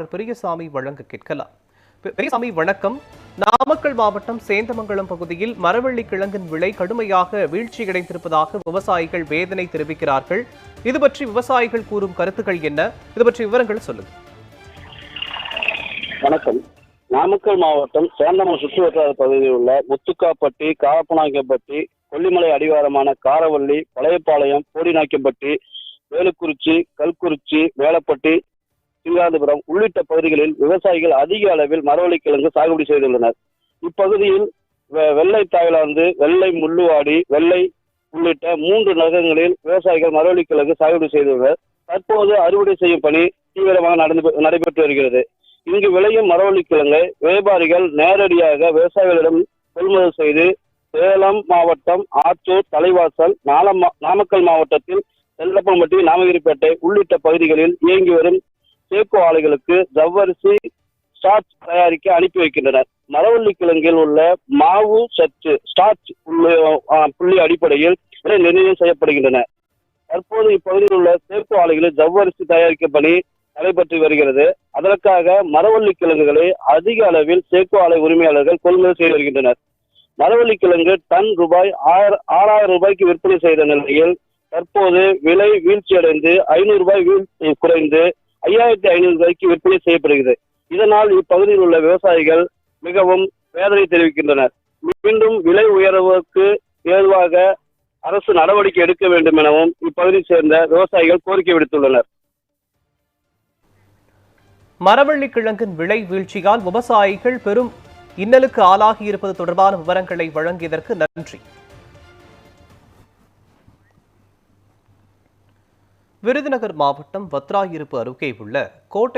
பெரியசாமி வழங்க கேட்கலாம். பெரியசாமி வணக்கம். நாமக்கல் மாவட்டம் சேந்தமங்கலம் பகுதியில் மரவள்ளி கிழங்கின் விலை கடுமையாக வீழ்ச்சியடைந்திருப்பதாக விவசாயிகள் வேதனை தெரிவிக்கிறார்கள். இது பற்றி விவசாயிகள் கூறும் கருத்துக்கள் என்ன? இது பற்றி விவரங்கள் சொல்லுங்க. வணக்கம். நாமக்கல் மாவட்டம் சேந்தமங்கலம் சுற்றுவட்டார பகுதியில் உள்ள முத்துக்காப்பட்டி காப்பனாங்கப்பட்டி கொல்லிமலை அடிவாரமான காரவள்ளி பழையப்பாளையம் போடிநாயக்கம்பட்டி வேலுக்குறிச்சி கல்குறிச்சி வேலப்பட்டி சிங்காந்தபுரம் உள்ளிட்ட பகுதிகளில் விவசாயிகள் அதிக அளவில் மரவள்ளி கிழங்கு சாகுபடி செய்துள்ளனர். இப்பகுதியில் வெள்ளை தாய்லாந்து வெள்ளை முள்ளுவாடி வெள்ளை உள்ளிட்ட மூன்று நகரங்களில் விவசாயிகள் மரவள்ளி கிழங்கு சாகுபடி செய்துள்ளனர். தற்போது அறுவடை செய்யும் பணி தீவிரமாக நடந்து நடைபெற்று வருகிறது. இங்கு விளையும் மரவள்ளி கிழங்கை வியாபாரிகள் நேரடியாக விவசாயிகளிடம் கொள்முதல் செய்து சேலம் மாவட்டம் ஆத்தூர் தலைவாசல் நாமக்கல் மாவட்டத்தில் செல்லப்பம்பட்டி நாமகிரிப்பேட்டை உள்ளிட்ட பகுதிகளில் இயங்கி வரும் சேக்கு ஆலைகளுக்கு ஜவ்வரிசி ஸ்டார்ச் தயாரிக்க அனுப்பி வைக்கின்றனர். மரவள்ளி கிழங்கில் உள்ள மாவு சத்து ஸ்டார்ச் புள்ளி- அடிப்படையில் நிர்ணயம் செய்யப்படுகின்றன. தற்போது இப்பகுதியில் உள்ள சேர்ப்பு ஆலைகளில் ஜவ்வரிசி தயாரிக்கும் பணி நடைபெற்று வருகிறது. அதற்காக மரவள்ளி கிழங்குகளை அதிக அளவில் சேக்கு ஆலை உரிமையாளர்கள் கொள்முதல் செய்து வருகின்றனர். மரவள்ளி கிழங்கு டன் ரூபாய் ஆறாயிரம் ரூபாய்க்கு விற்பனை செய்த நிலையில் தற்போது விலை வீழ்ச்சியடைந்து ஐநூறு ரூபாய் வீழ்ச்சி குறைந்து ஐயாயிரத்தி ஐநூறு ரூபாய்க்கு விற்பனை செய்யப்படுகிறது. இதனால் இப்பகுதியில் உள்ள விவசாயிகள் மிகவும் வேதனை தெரிவிக்கின்றனர். மீண்டும் விலை உயர்வுக்கு ஏதுவாக அரசு நடவடிக்கை எடுக்க வேண்டும் எனவும் இப்பகுதியை சேர்ந்த விவசாயிகள் கோரிக்கை விடுத்துள்ளனர். மரவள்ளி கிழங்கின் விலை வீழ்ச்சியால் விவசாயிகள் பெரும் இன்னலுக்கு ஆளாகி இருப்பது தொடர்பான விவரங்களை வழங்கியதற்கு நன்றி. விருதுநகர் மாவட்டம் வத்ராயிருப்பு அருகே உள்ள கோட்டை